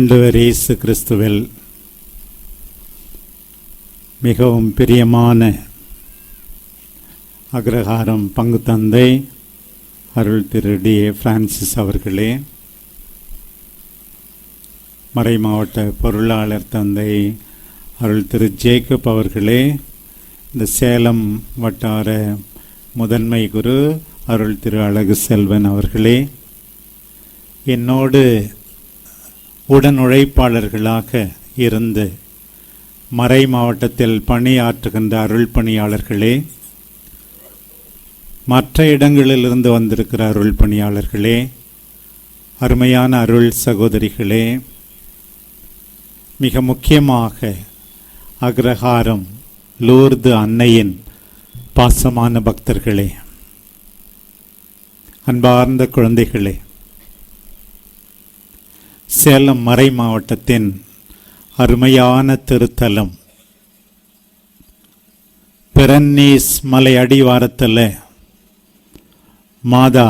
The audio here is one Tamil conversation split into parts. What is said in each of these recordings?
ஆண்டவர் இயேசு கிறிஸ்துவில் மிகவும் பிரியமான அக்ரஹாரம் பங்கு தந்தை அருள் திரு டி ஏ பிரான்சிஸ் அவர்களே மறை மாவட்ட பொருளாளர் தந்தை அருள் திரு ஜேக்கப் அவர்களே இந்த சேலம் வட்டார முதன்மை குரு அருள் திரு அழகு செல்வன் அவர்களே என்னோடு உடன் உழைப்பாளர்களாக இருந்து மறை மாவட்டத்தில் பணியாற்றுகின்ற அருள் பணியாளர்களே மற்ற இடங்களிலிருந்து வந்திருக்கிற அருள் பணியாளர்களே அருமையான அருள் சகோதரிகளே மிக முக்கியமாக அக்ரஹாரம் லூர்து அன்னையின் பாசமான பக்தர்களே அன்பார்ந்த குழந்தைகளே சேலம் மறை மாவட்டத்தின் அருமையான திருத்தலம். பெரன்னீஸ் மலை அடிவாரத்தில் மாதா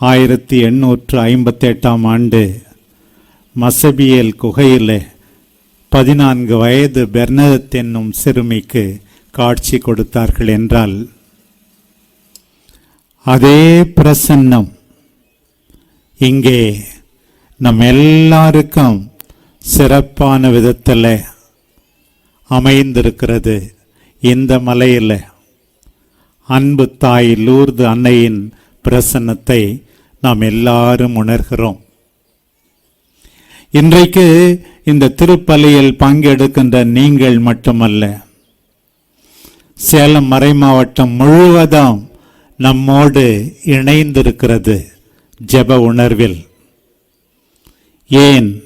ஆயிரத்தி எண்ணூற்று ஐம்பத்தி எட்டாம் ஆண்டு மசபியல் குகையில் பதினான்கு வயது பெர்னதத் என்னும் சிறுமிக்கு காட்சி கொடுத்தார்கள் என்றால் அதே பிரசன்னம் இங்கே நம் எல்லாருக்கும் சிறப்பான விதத்தில் அமைந்திருக்கிறது இந்த மலையில். அன்பு தாய் லூர்து அன்னையின் பிரசன்னத்தை நாம் எல்லாரும் உணர்கிறோம். இன்றைக்கு இந்த திருப்பலியில் பங்கெடுக்கின்ற நீங்கள் மட்டுமல்ல சேலம் மறை மாவட்டம் முழுவதும் நம்மோடு இணைந்திருக்கிறது ஜெப உணர்வில். ஏன்?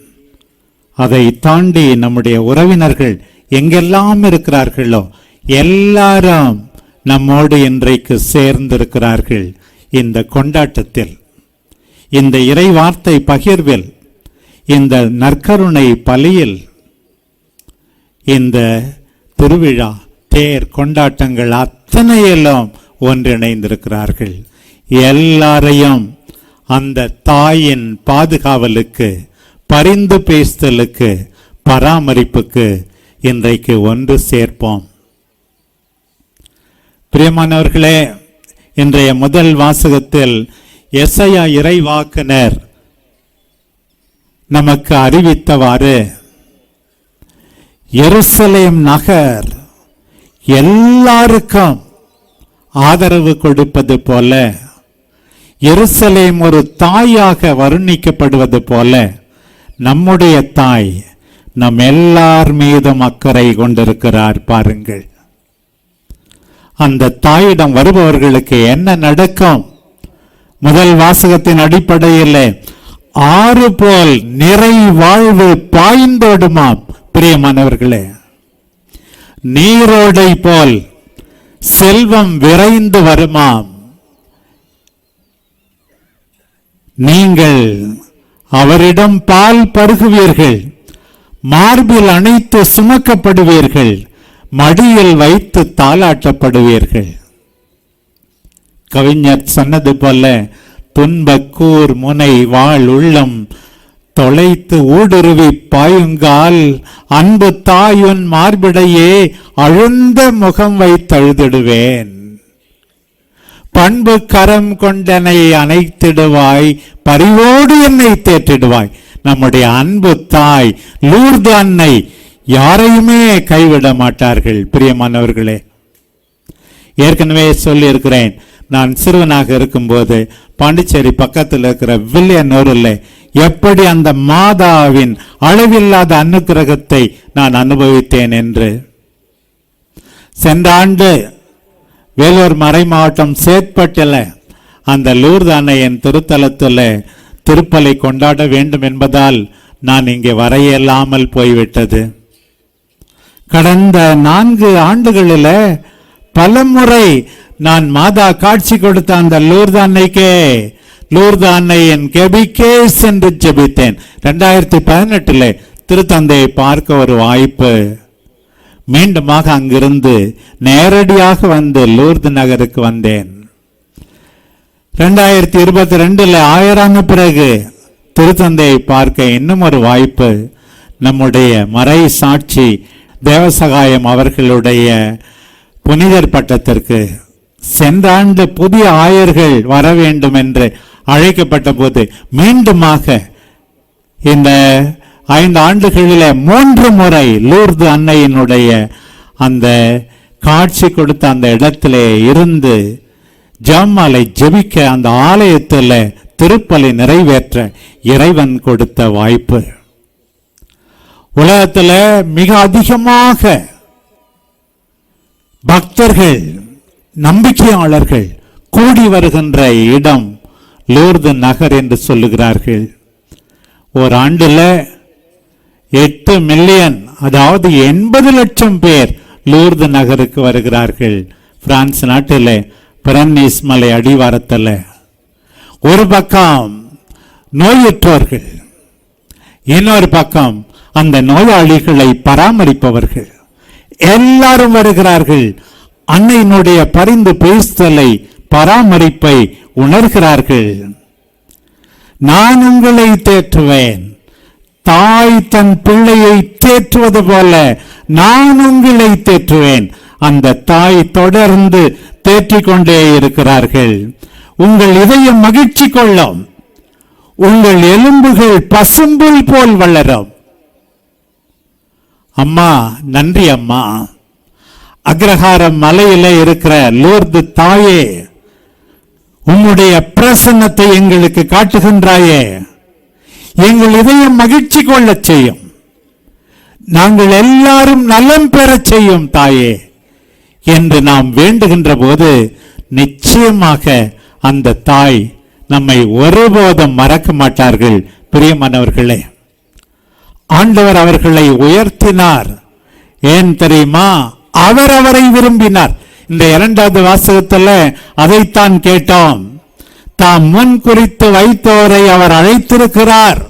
அதை தாண்டி நம்முடைய உறவினர்கள் எங்கெல்லாம் இருக்கிறார்களோ எல்லாரும் நம்மோடு இன்றைக்கு சேர்ந்திருக்கிறார்கள் இந்த கொண்டாட்டத்தில். இந்த இறை வார்த்தை பகிர்வில் இந்த நற்கருணை பலியில் இந்த திருவிழா தேர் கொண்டாட்டங்கள் அத்தனையெல்லாம் ஒன்றிணைந்திருக்கிறார்கள். எல்லாரையும் அந்த தாயின் பாதுகாவலுக்கு பரிந்து பேசுதலுக்கு பராமரிப்புக்கு இன்றைக்கு ஒன்று சேர்ப்போம். பிரியமானவர்களே இன்றைய முதல் வாசகத்தில் எஸ்ஐயா இறைவாக்குனர் நமக்கு அறிவித்தவாறு எருசலேம் நகர் எல்லாருக்கும் ஆதரவு கொடுப்பது போல எருசலேம் ஒரு தாயாக வர்ணிக்கப்படுவது போல நம்முடைய தாய் நம் எல்லார் மீதும் அக்கறை கொண்டிருக்கிறார் பாருங்கள். அந்த தாயிடம் வருபவர்களுக்கு என்ன நடக்கும்? முதல் வாசகத்தின் அடிப்படையில் ஆறு போல் நிறை வாழ்வு பாய்ந்தோடுமாம் பிரியமானவர்களே? நீரோடை போல் செல்வம் விரைந்து வருமாம். நீங்கள் அவரிடம் பால் பருகுவீர்கள் மார்பில் அணைத்து சுமக்கப்படுவீர்கள் மடியில் வைத்து தாளாட்டப்படுவீர்கள். கவிஞர் சொன்னது போல துன்பக்கூர் முனை வாழ் உள்ளம் தொலைத்து ஊடுருவி பாயுங்கால் அன்பு தாயுன் மார்பிடையே அழுந்த முகம் வைத்தழுதிடுவேன். பண்பு கரம் கொண்டனை அணைத்திடுவாய் பரிவோடு என்னை தேற்றிடுவாய். நம்முடைய அன்பு தாய் லூர்து அன்னை யாரையுமே கைவிட மாட்டார்கள் பிரியமானவர்களே. ஏற்கனவே சொல்லி இருக்கிறேன் நான் சிறுவனாக இருக்கும்போது பாண்டிச்சேரி பக்கத்தில் இருக்கிற வில்லியனூரில் எப்படி அந்த மாதாவின் அளவில்லாத அனுகிரகத்தை நான் அனுபவித்தேன் என்று. சென்ற ஆண்டு வேலூர் மறை மாவட்டம் சேத்பட்டில் அந்த லூர்து அன்னையின் திருத்தலத்தில் திருப்பலை கொண்டாட வேண்டும் என்பதால் நான் இங்கே வர இயலாமல் போய்விட்டது. கடந்த நான்கு ஆண்டுகளில் பலமுறை நான் மாதா காட்சி கொடுத்த அந்த லூர்து அன்னைக்கே லூர்து அன்னையின் கெபிக்கே சென்று ஜெபித்தேன். ரெண்டாயிரத்தி பதினெட்டுல திருத்தந்தையை பார்க்க ஒரு வாய்ப்பு. மீண்டுமாக அங்கிருந்து நேரடியாக வந்து லூர்து நகருக்கு வந்தேன். ரெண்டாயிரத்தி இருபத்தி ரெண்டுல ஆயிரான பிறகு திருத்தந்தையை பார்க்க இன்னும் ஒரு வாய்ப்பு நம்முடைய மறை சாட்சி தேவசகாயம் அவர்களுடைய புனிதர் பட்டத்திற்கு. சென்ற ஆண்டு புதிய ஆயர்கள் வர வேண்டும் என்று அழைக்கப்பட்ட போது மீண்டுமாக இந்த ஐந்து ஆண்டுகளில் மூன்று முறை லூர்து அன்னையினுடைய அந்த காட்சி கொடுத்த அந்த இடத்திலே இருந்து ஜம்மாலை ஜெபிக்க அந்த ஆலயத்தில் திருப்பலை நிறைவேற்ற இறைவன் கொடுத்த வாய்ப்பு. உலகத்தில் மிக அதிகமாக பக்தர்கள் நம்பிக்கையாளர்கள் கூடி வருகின்ற இடம் லூர்து நகர் என்று சொல்லுகிறார்கள். ஒரு ஆண்டில் எட்டு மில்லியன் அதாவது எண்பது லட்சம் பேர் லூர்து நகருக்கு வருகிறார்கள். பிரான்ஸ் நாட்டில் பிரன்னீஸ் மலை அடிவாரத்தில். ஒரு பக்கம் நோயுற்றோர்கள் இன்னொரு பக்கம் அந்த நோயாளிகளை பராமரிப்பவர்கள். எல்லாரும் வருகிறார்கள். அன்னையினுடைய பரிந்து பேசுதலை பராமரிப்பை உணர்கிறார்கள். நான் உங்களை தேற்றுவேன். தாய் தன் பிள்ளையை தேற்றுவது போல நான் உங்களை தேற்றுவேன். அந்த தாய் தொடர்ந்து தேற்றிக் கொண்டே இருக்கிறார்கள். உங்கள் இதயம் மகிழ்ச்சி கொள்ளும். உங்கள் எலும்புகள் பசும்புல் போல் வளரும். அம்மா நன்றி அம்மா. அக்ரஹாரம் மலையில இருக்கிற லோர்து தாயே உம்முடைய பிரசன்னத்தை எங்களுக்கு காட்டுகின்றாயே. எங்கள் இதயம் மகிழ்ச்சி கொள்ளச் செய்யும். நாங்கள் எல்லாரும் நலம் பெறச் செய்யும் தாயே என்று நாம் வேண்டுகின்ற போது நிச்சயமாக அந்த தாய் நம்மை ஒருபோதும் மறக்க மாட்டார்கள் பிரியமானவர்களே. ஆண்டவர் அவர்களை உயர்த்தினார். ஏன் தெரியுமா? அவர் அவரை விரும்பினார். இந்த இரண்டாவது வாசகத்தில் அதைத்தான் கேட்டோம். தாம் முன் குறித்து வைத்தோரை அவர் அழைத்திருக்கிறார்.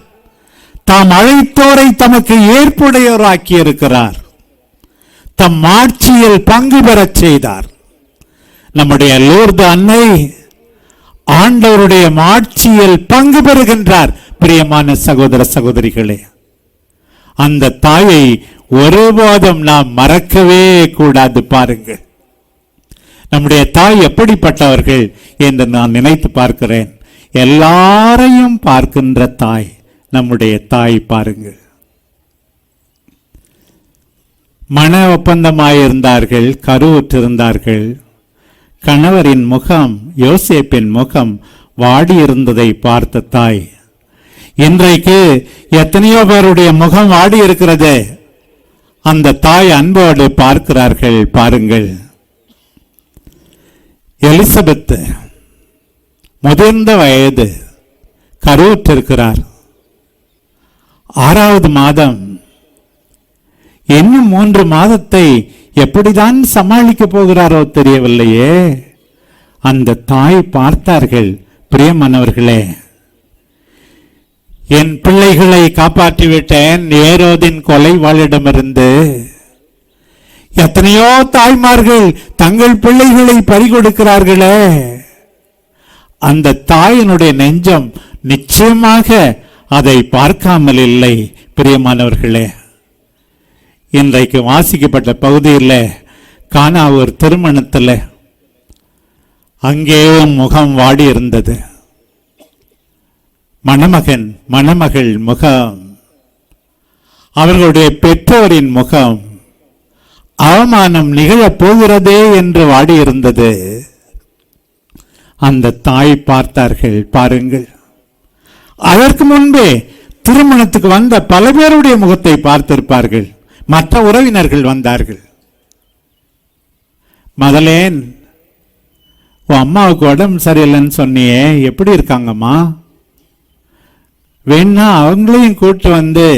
தாம் அழைத்தோரை தமக்கு ஏற்புடையோராக்கி இருக்கிறார் தம் ஆட்சியில் பங்கு பெறச் செய்தார். நம்முடைய லூர்து அன்னை ஆண்டவருடைய ஆட்சியில் பங்கு பெறுகின்றார். பிரியமான சகோதர சகோதரிகளே அந்த தாயை ஒருபோதும் நாம் மறக்கவே கூடாது பாருங்கள். நம்முடைய தாய் எப்படிப்பட்டவர்கள் என்று நான் நினைத்து பார்க்கிறேன். எல்லாரையும் பார்க்கின்ற தாய் நம்முடைய தாய் பாருங்கள். மன ஒப்பந்தமாயிருந்தார்கள் கருவுற்றிருந்தார்கள். கணவரின் முகம் யோசேப்பின் முகம் வாடியிருந்ததை பார்த்த தாய் இன்றைக்கு எத்தனையோ பேருடைய முகம் வாடி இருக்கிறது அந்த தாய் அன்போடு பார்க்கிறார்கள் பாருங்கள். எலிசபெத்து முதிர்ந்த வயது கருவுற்றிருக்கிறார். ஆறாவது மாதம். இன்னும் மூன்று மாதத்தை எப்படிதான் சமாளிக்க போகிறாரோ தெரியவில்லையே. அந்த தாய் பார்த்தார்கள் பிரியமானவர்களே என் பிள்ளைகளை காப்பாற்றிவிட்டேன். ஏரோதின் ஏரோதின் கொலைவாளிடமிருந்து எத்தனையோ தாய்மார்கள் தங்கள் பிள்ளைகளை பறிகொடுக்கிறார்களே. அந்த தாயினுடைய நெஞ்சம் நிச்சயமாக அதை பார்க்காமல் இல்லை பிரியமானவர்களே. இன்றைக்கு வாசிக்கப்பட்ட பகுதியில் காணா ஒரு திருமணத்தில் அங்கேயும் முகம் வாடி இருந்தது மணமகன் மணமகள் முகம். அவர்களுடைய பெற்றோரின் முகம் அவமானம் நிகழப் போகிறதே என்று வாடியிருந்தது. அந்த தாய் பார்த்தார்கள் பாருங்கள். அதற்கு முன்பே திருமணத்துக்கு வந்த பல பேருடைய முகத்தை பார்த்திருப்பார்கள். மற்ற உறவினர்கள் வந்தார்கள். மதலேன் உன் அம்மாவுக்கு உடம்பு சரியில்லைன்னு சொன்னியே எப்படி இருக்காங்கம்மா? வேணா அவங்களையும் கூட்டு வந்து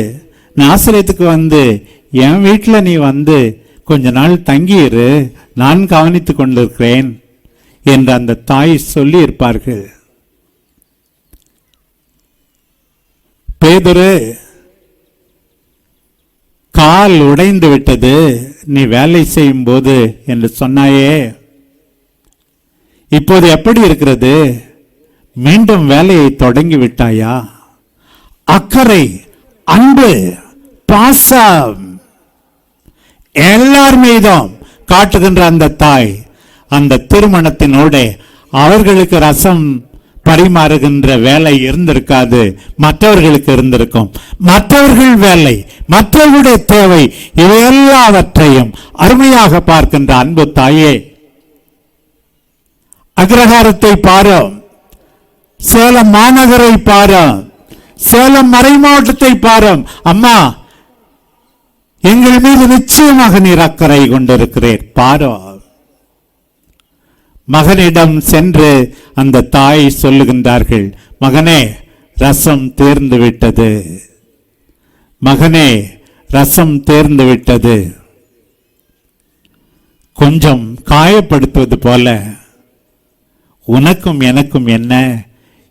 நாசிரியத்துக்கு வந்து என் வீட்டில் நீ வந்து கொஞ்ச நாள் தங்கியிரு நான் கவனித்து கொண்டிருக்கிறேன் என்று அந்த தாய் சொல்லி இருப்பார்கள் பேதுரு கால் உடைந்து விட்டது நீ வேலை செய்யும் போது என்று சொன்னாயே. இப்போது எப்படி இருக்கிறது? மீண்டும் வேலையை தொடங்கி விட்டாயா? அக்கறை அன்பு பாசம். எல்லார் மீதும் காட்டுகின்ற அந்த தாய் அந்த திருமணத்தினோட அவர்களுக்கு ரசம் பரிமாறுகின்ற வேலை இருந்திருக்காது. மற்றவர்களுக்கு இருந்திருக்கும். மற்றவர்கள் வேலை மற்றவர்களுடைய தேவை இவை எல்லாவற்றையும் அருமையாக பார்க்கின்ற அன்பு தாயே. அக்ரஹாரத்தை பாரும் சேலம் மாநகரை பாரு சேலம் மறை மாவட்டத்தை பாரு. அம்மா எங்கள் மீது நிச்சயமாக நீர் அக்கறை கொண்டிருக்கிறீர். பாரோ. மகனிடம் சென்று அந்த தாய் சொல்லுகின்றார்கள் மகனே ரசம் தேர்ந்து விட்டது. மகனே ரசம் தேர்ந்து விட்டது. கொஞ்சம் காயப்படுத்துவது போல உனக்கும் எனக்கும் என்ன?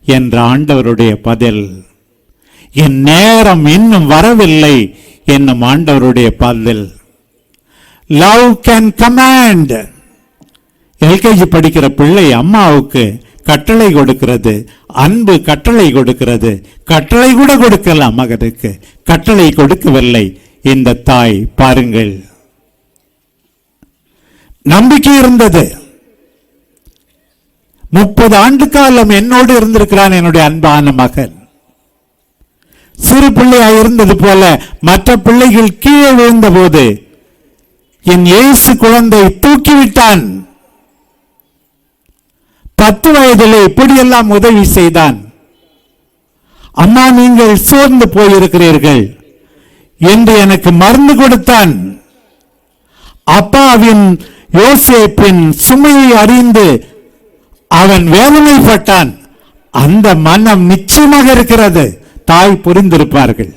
என்ற ஆண்டவருடைய பதில் என் நேரம் இன்னும் வரவில்லை. என்னும் ஆண்டவருடைய பாதில் லவ் கேன் கமாண்ட் எல்கேஜி படிக்கிற பிள்ளை அம்மாவுக்கு கட்டளை கொடுக்கிறது. அன்பு கட்டளை கொடுக்கிறது. கட்டளை கூட கொடுக்கலாம் மகனுக்கு கட்டளை கொடுக்கவில்லை. இந்த தாய் பாருங்கள். நம்பிக்கை இருந்தது. முப்பது ஆண்டு காலம் என்னோடு இருந்திருக்கிறான் என்னுடைய அன்பான மகன். சிறு பிள்ளையா இருந்தது போல மற்ற பிள்ளைகள் கீழே விழுந்தபோது என் இயேசு குழந்தை தூக்கிவிட்டான். பத்து வயதிலே இப்படியெல்லாம் உதவி செய்தான். அம்மா நீங்கள் சோர்ந்து போயிருக்கிறீர்கள் என்று எனக்கு மருந்து கொடுத்தான். அப்பாவின் யோசேப்பின் சுமையை அறிந்து அவன் வேதனைப்பட்டான். அந்த மனம் நிச்சயமாக இருக்கிறது. தாய் புரிந்திருப்பார்கள்.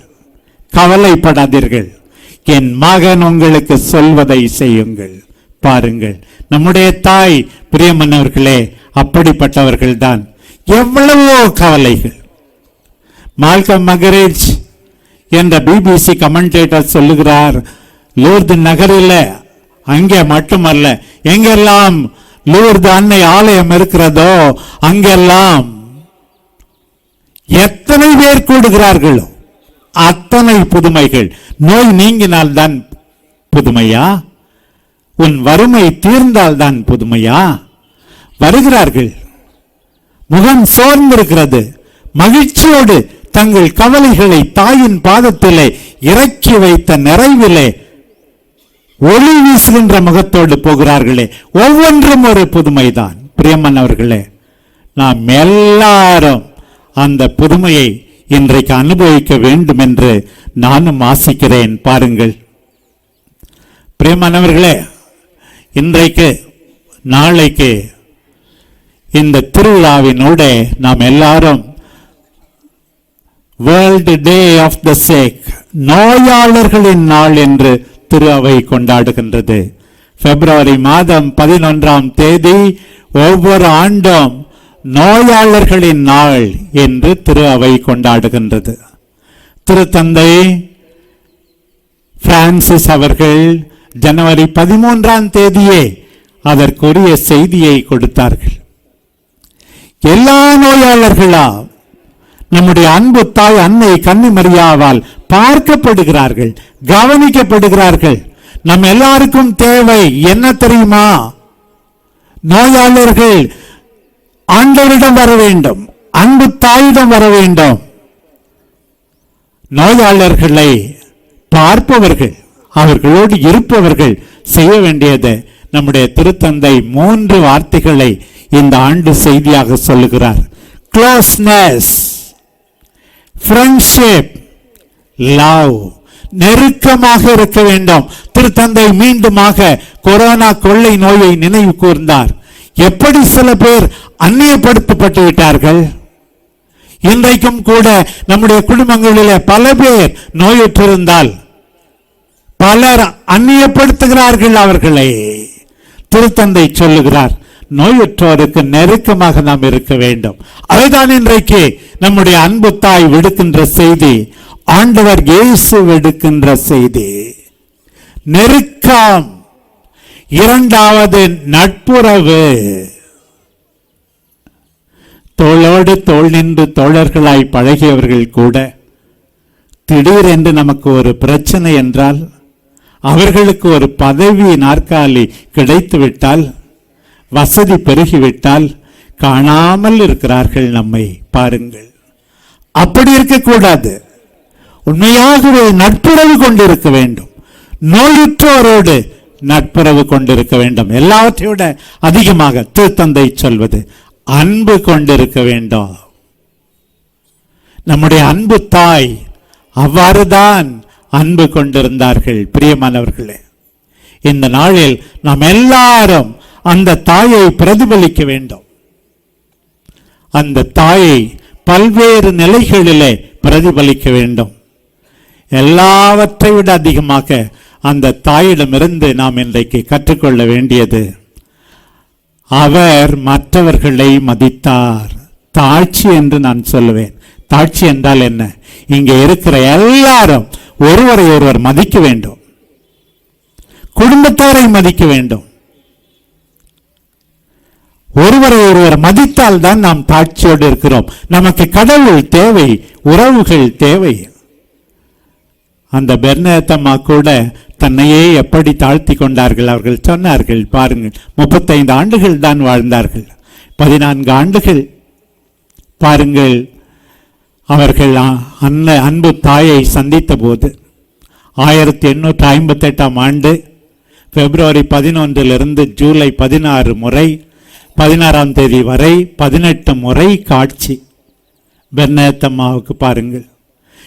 கவலைப்படாதீர்கள். என் மகன் உங்களுக்கு சொல்வதை செய்யுங்கள். பாருங்கள். நம்முடைய தாய் பிரியமன்னவர்களே அப்படிப்பட்டவர்கள் தான் எவ்வளவோ கவலைகள். மால்கம் மகரேஜ் என்ற பிபிசி கமெண்டேட்டர் சொல்லுகிறார் லூர்து நகரில் அங்கே மட்டுமல்ல எங்கெல்லாம் லூர்து அன்னை ஆலயம் இருக்கிறதோ அங்கெல்லாம் எத்தனை பேர் கூடுகிறார்களோ? அத்தனை புதுமைகள். நோய் நீங்கினால் தான் புதுமையா? உன் வறுமை தீர்ந்தால் தான் புதுமையா? வருகிறார்கள். முகம் சோர்ந்திருக்கிறது. மகிழ்ச்சியோடு தங்கள் கவலைகளை தாயின் பாதத்திலே இறக்கி வைத்த நிறைவிலே ஒளி வீசுகின்ற முகத்தோடு போகிறார்களே. ஒவ்வொன்றும் ஒரு புதுமைதான். பிரியம்மன் அவர்களே நாம் எல்லாரும் அந்த புதுமையை இன்றைக்கு அனுபவிக்க வேண்டும் என்று நானும் ஆசிக்கிறேன். பாருங்கள். பிரியமானவர்களே இன்றைக்கு நாளைக்கு இந்த திருவிழாவினோட நாம் எல்லாரும் world day of the sick நோயாளர்களின் நாள் என்று திரு அவை கொண்டாடுகின்றது. பிப்ரவரி மாதம் பதினொன்றாம் தேதி ஒவ்வொரு ஆண்டும் நோயாளர்களின் நாள் என்று திரு அவை கொண்டாடுகின்றது. திருத்தந்தை பிரான்சிஸ் அவர்கள் ஜனவரி பதிமூன்றாம் தேதியே அதற்குரிய செய்தியை கொடுத்தார்கள். எல்லா நோயாளர்களா நம்முடைய அன்பு தாய் அன்னை கன்னிமரியாவால் பார்க்கப்படுகிறார்கள் கவனிக்கப்படுகிறார்கள். நம் எல்லாருக்கும் தேவை என்ன தெரியுமா? நோயாளர்கள் ஆண்டவரிடம் வர வேண்டும். அன்பு தாயிடம் வர வேண்டும். நோயாளர்களை பார்ப்பவர்கள் அவர்களோடு இருப்பவர்கள் செய்ய வேண்டியது நம்முடைய திருத்தந்தை மூன்று வார்த்தைகளை இந்த ஆண்டு செய்தியாக சொல்லுகிறார். க்ளோஸ்னஸ் ஃப்ரெண்ட்ஷிப் லவ் நெருக்கமாக இருக்க வேண்டும். திருத்தந்தை மீண்டுமாக கொரோனா கொள்ளை நோயை நினைவு கூர்ந்தார். எப்படி சில பேர் அந்நியப்படுத்தப்பட்டு விட்டார்கள் இன்றைக்கும் கூட நம்முடைய குடும்பங்களில் பல பேர் நோயுற்றிருந்தால் பலர் அந்நியப்படுத்துகிறார்கள் அவர்களை. திருத்தந்தை சொல்லுகிறார் நோயுற்றோருக்கு நெருக்கமாக நாம் இருக்க வேண்டும். அதுதான் இன்றைக்கு நம்முடைய அன்பு தாய் விடுக்கின்ற செய்தி ஆண்டவர் இயேசு விடுக்கின்ற செய்தி. நெருக்கம். இரண்டாவது நட்புறவு. தோளோடு தோள் நின்று தோழர்களாய் பழகியவர்கள் கூட திடீரென்று நமக்கு ஒரு பிரச்சனை என்றால் அவர்களுக்கு ஒரு பதவி நாற்காலி கிடைத்து விட்டால் வசதி பெருகிவிட்டால் காணாமல் இருக்கிறார்கள் நம்மை பாருங்கள். அப்படி இருக்கக்கூடாது. உண்மையாகவே நட்புறவு கொண்டிருக்க வேண்டும். நோயுற்றோரோடு நட்புறவு கொண்டிருக்க வேண்டும். எல்லாவற்றை விட அதிகமாக திருத்தந்தை சொல்வது அன்பு கொண்டிருக்க வேண்டும். நம்முடைய அன்பு தாய் அவ்வாறுதான் அன்பு கொண்டிருந்தார்கள் பிரியமானவர்களே. இந்த நாளில் நாம் எல்லாரும் அந்த தாயை பிரதிபலிக்க வேண்டும். அந்த தாயை பல்வேறு நிலைகளிலே பிரதிபலிக்க வேண்டும். எல்லாவற்றை விட அதிகமாக அந்த தாயிடமிருந்து நாம் இன்றைக்கு கற்றுக்கொள்ள வேண்டியது. அவர் மற்றவர்களை மதித்தார். தாழ்ச்சி என்று நான் சொல்லுவேன். தாழ்ச்சி என்றால் என்ன? இங்கே இருக்கிற எல்லாரும் ஒருவரை ஒருவர் மதிக்க வேண்டும். குடும்பத்தாரை மதிக்க வேண்டும். ஒருவரை ஒருவர் மதித்தால் தான் நாம் தாட்சியோடு இருக்கிறோம். நமக்கு கடவுள் தேவை உறவுகள் தேவை. அந்த பெர்னேத்தம்மா கூட தன்னையே எப்படி தாழ்த்தி கொண்டார்கள் அவர்கள்? சொன்னார்கள் பாருங்கள் முப்பத்தைந்து ஆண்டுகள் தான் வாழ்ந்தார்கள். பதினான்கு ஆண்டுகள். பாருங்கள் அவர்கள் அ- அன்ன அன்பு தாயை சந்தித்த போது ஆயிரத்தி எண்ணூற்றி ஐம்பத்தெட்டாம் ஆண்டு பிப்ரவரி பதினொன்றிலிருந்து ஜூலை பதினாறு முறை பதினாறாம் தேதி வரை பதினெட்டு முறை காட்சி. பெர்னேத்தம்மாவுக்கு பாருங்கள்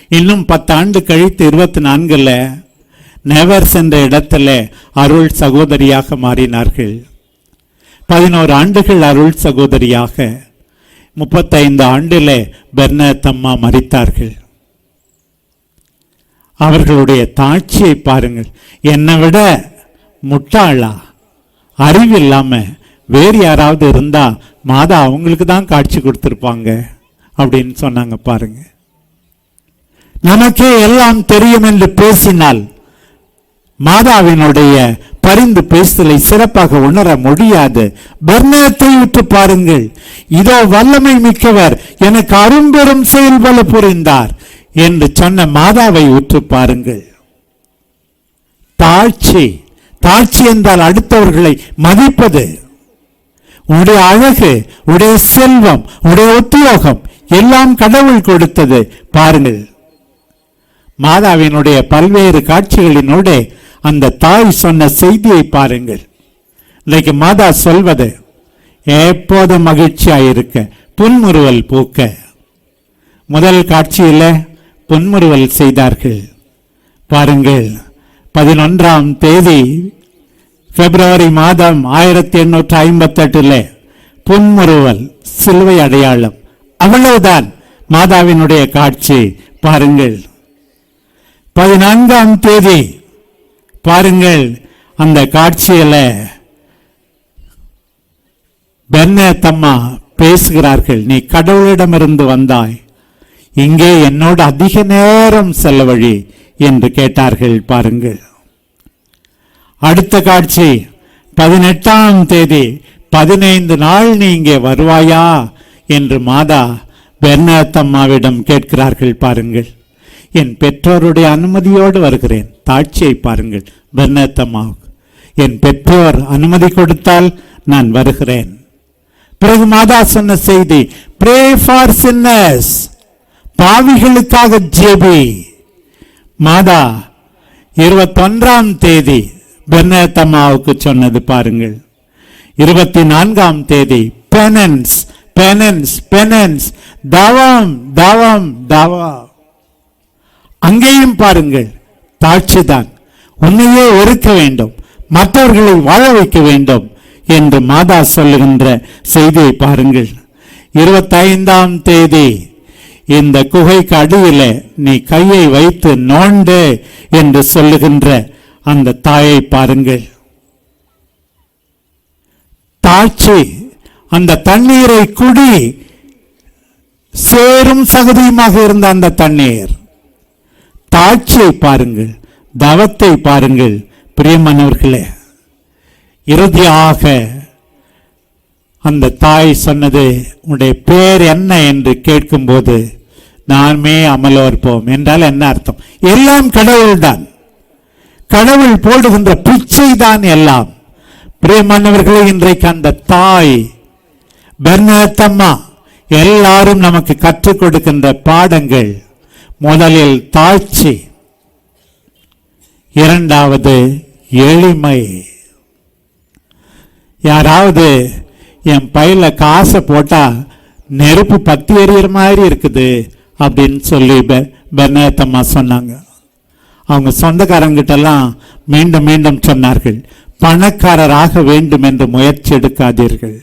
இன்னும் பத்தாண்டு கழித்து இருபத்தி நான்கில் நெவர்ஸ் என்ற இடத்துல அருள் சகோதரியாக மாறினார்கள். பதினோரு ஆண்டுகள் அருள் சகோதரியாக முப்பத்தைந்து ஆண்டிலே பெர்னத்தம்மா மறித்தார்கள் அவர்களுடைய தாட்சியை பாருங்கள். என்னை விட முட்டாளா? அறிவு இல்லாமல் வேறு யாராவது இருந்தால் மாதா அவங்களுக்கு தான் காட்சி கொடுத்துருப்பாங்க அப்படின்னு சொன்னாங்க பாருங்க. நமக்கே எல்லாம் தெரியும் என்று பேசினால் மாதாவினுடைய பரிந்து பேசுதலை சிறப்பாக உணர முடியாது. பர்ணத்தை விட்டு பாருங்கள். இதோ வல்லமை மிக்கவர் எனக்கு அரும்பெரும் செயல்பல புரிந்தார் என்று சொன்ன மாதாவை உற்று பாருங்கள். தாழ்ச்சி தாழ்ச்சி என்றால் அடுத்தவர்களை மதிப்பது. உடைய அழகு உடைய செல்வம் உடைய உத்தியோகம் எல்லாம் கடவுள் கொடுத்தது. பாருங்கள். மாதாவினுடைய பல்வேறு காட்சிகளினூட அந்த தாய் சொன்ன செய்தியை பாருங்கள். இன்றைக்கு மாதா சொல்வது எப்போதும் மகிழ்ச்சியாயிருக்க புன்முறுவல் பூக்க. முதல் காட்சியில் புன்முறுவல் செய்தார்கள். பாருங்கள் பதினொன்றாம் தேதி பிப்ரவரி மாதம் ஆயிரத்தி எண்ணூற்றி ஐம்பத்தெட்டில் புன்முறுவல் சிலுவை அடையாளம். அவ்வளவுதான் மாதாவினுடைய காட்சி. பாருங்கள் பதினான்காம் தேதி பாருங்கள் அந்த காட்சியில பெர்னேத்தம்மா பேசுகிறார்கள் நீ கடவுளிடமிருந்து வந்தாய் இங்கே என்னோடு அதிக நேரம் செலவழி என்று கேட்டார்கள் பாருங்கள். அடுத்த காட்சி பதினெட்டாம் தேதி பதினைந்து நாள் நீ இங்கே வருவாயா? என்று மாதா பெர்னாத்தம்மாவிடம் கேட்கிறார்கள் பாருங்கள். என் பெற்றோருடைய அனுமதியோடு வருகிறேன். தாட்சியை பாருங்கள். பெர்னாத்தம்மாவுக்கு என் பெற்றோர் அனுமதி கொடுத்தால் நான் வருகிறேன். பிறகு மாதா சொன்ன செய்தி ப்ரே ஃபார் சின்னஸ் பாவிகளுக்காக ஜேபி. மாதா இருபத்தொன்றாம் தேதி பெர்னேத்தம்மாவுக்கு சொன்னது பாருங்கள். இருபத்தி நான்காம் தேதி பெனன்ஸ் பெனன்ஸ் பெனன்ஸ் தவம் தவம் தவம். அங்கேயும் பாருங்கள் தாழ்ச்சிதான் உன்னையே ஒருக்க வேண்டும் மற்றவர்களை வாழ வைக்க வேண்டும் என்று மாதா சொல்லுகின்ற செய்தியை பாருங்கள். இருபத்தைந்தாம் தேதி இந்த குகைக்கு அடியில நீ கையை வைத்து நோண்டு என்று சொல்லுகின்ற அந்த தாயை பாருங்கள். தாழ்ச்சி அந்த தண்ணீரை குடி சேரும் சகதியுமாக இருந்த அந்த தண்ணீர். தாட்சியை பாருங்கள் தவத்தை பாருங்கள் பிரியமானவர்களே. இறுதியாக அந்த தாய் சொன்னது உன்னுடைய பேர் என்ன? என்று கேட்கும்போது நாமே அமலோற்போம் என்றால் என்ன அர்த்தம்? எல்லாம் கடவுள்தான். கடவுள் போடுகின்ற பிச்சை தான் எல்லாம். பிரியமானவர்களே இன்றைக்கு அந்த தாய் பெர்னத்தம்மா எல்லாரும் நமக்கு கற்றுக் கொடுக்கின்ற பாடங்கள் முதலில் தாழ்ச்சி. இரண்டாவது எளிமை. யாராவது என் பையில காசை போட்டா நெருப்பு பத்தி எறிகிற மாதிரி இருக்குது அப்படின்னு சொல்லி பெ- பெர்னத்தம்மா சொன்னாங்க. அவங்க சொந்தக்காரங்கிட்டெல்லாம் மீண்டும் மீண்டும் சொன்னார்கள். பணக்காரராக வேண்டும் என்று முயற்சி எடுக்காதீர்கள்.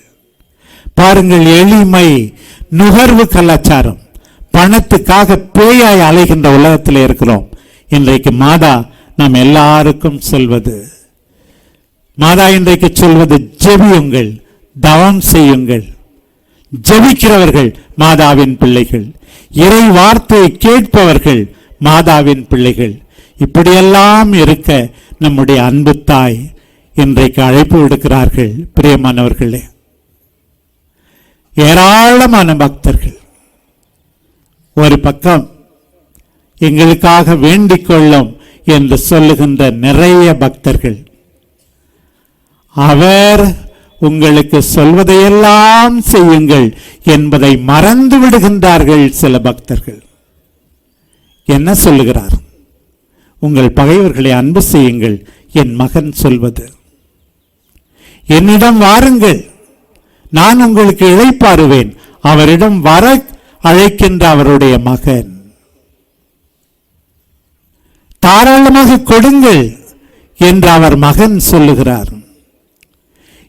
பாருங்கள் எளிமை நுகர்வு கலாச்சாரம். பணத்துக்காக பேயாய் அலைகின்ற உலகத்தில் இருக்கிறோம். இன்றைக்கு மாதா நாம் எல்லாருக்கும் சொல்வது மாதா இன்றைக்கு சொல்வது ஜெபியுங்கள் தவம் செய்யுங்கள். ஜெபிக்கிறவர்கள் மாதாவின் பிள்ளைகள் இறை வார்த்தையை கேட்பவர்கள் மாதாவின் பிள்ளைகள். இப்படியெல்லாம் இருக்க நம்முடைய அன்பு தாய் இன்றைக்கு அழைப்பு விடுக்கிறார்கள் பிரியமானவர்களே. ஏராளமான பக்தர்கள் ஒரு பக்கம் எங்களுக்காக வேண்டிக் கொள்ளும் என்று சொல்லுகின்ற நிறைய பக்தர்கள். அவர் உங்களுக்கு சொல்வதையெல்லாம் செய்யுங்கள் என்பதை மறந்து விடுகின்றார்கள் சில பக்தர்கள். என்ன சொல்லுகிறார்? உங்கள் பகைவர்களை அன்பு செய்யுங்கள் என் மகன் சொல்வது. என்னிடம் வாருங்கள் நான் உங்களுக்கு இழைப்பாருவேன். அவரிடம் வர அழைக்கின்ற அவருடைய மகன். தாராளமாக கொடுங்கள் என்று அவர் மகன் சொல்லுகிறார்.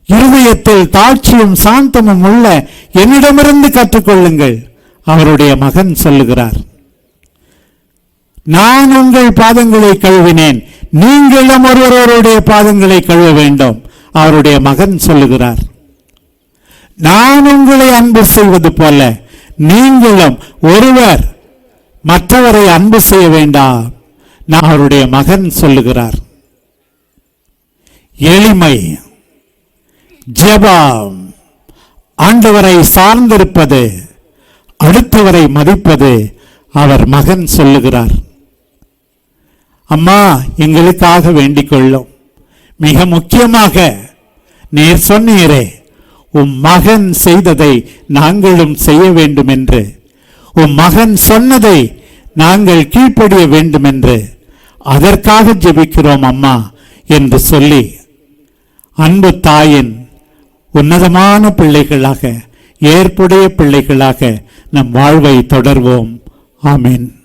இருதயத்தில் தாட்சியும் சாந்தமும் உள்ள என்னிடமிருந்து கற்றுக்கொள்ளுங்கள் அவருடைய மகன் சொல்லுகிறார். நான் உங்கள் பாதங்களை கழுவினேன் நீங்களும் ஒருவரோருடைய பாதங்களை கழுவ வேண்டும் அவருடைய மகன் சொல்லுகிறார். நான் உங்களை அன்பு செய்வது போல நீங்களும் ஒருவர் மற்றவரை அன்பு செய்ய வேண்டாம். நான் அவருடைய மகன் சொல்லுகிறார். எளிமை. ஜெபம். ஆண்டவரை சார்ந்திருப்பது அடுத்தவரை மதிப்பது அவர் மகன் சொல்லுகிறார். அம்மா எங்களுக்காக வேண்டிக் கொள்ளும். மிக முக்கியமாக நீர் சொன்னீரே உம் மகன் செய்ததை நாங்களும் செய்ய வேண்டும் என்று உம் மகன் சொன்னதை நாங்கள் கீழ்ப்படிய வேண்டும் என்று அதற்காக ஜெபிக்கிறோம் அம்மா என்று சொல்லி அன்பு தாயின் உன்னதமான பிள்ளைகளாக ஏற்புடைய பிள்ளைகளாக நம் வாழ்வை தொடர்வோம். ஆமீன்.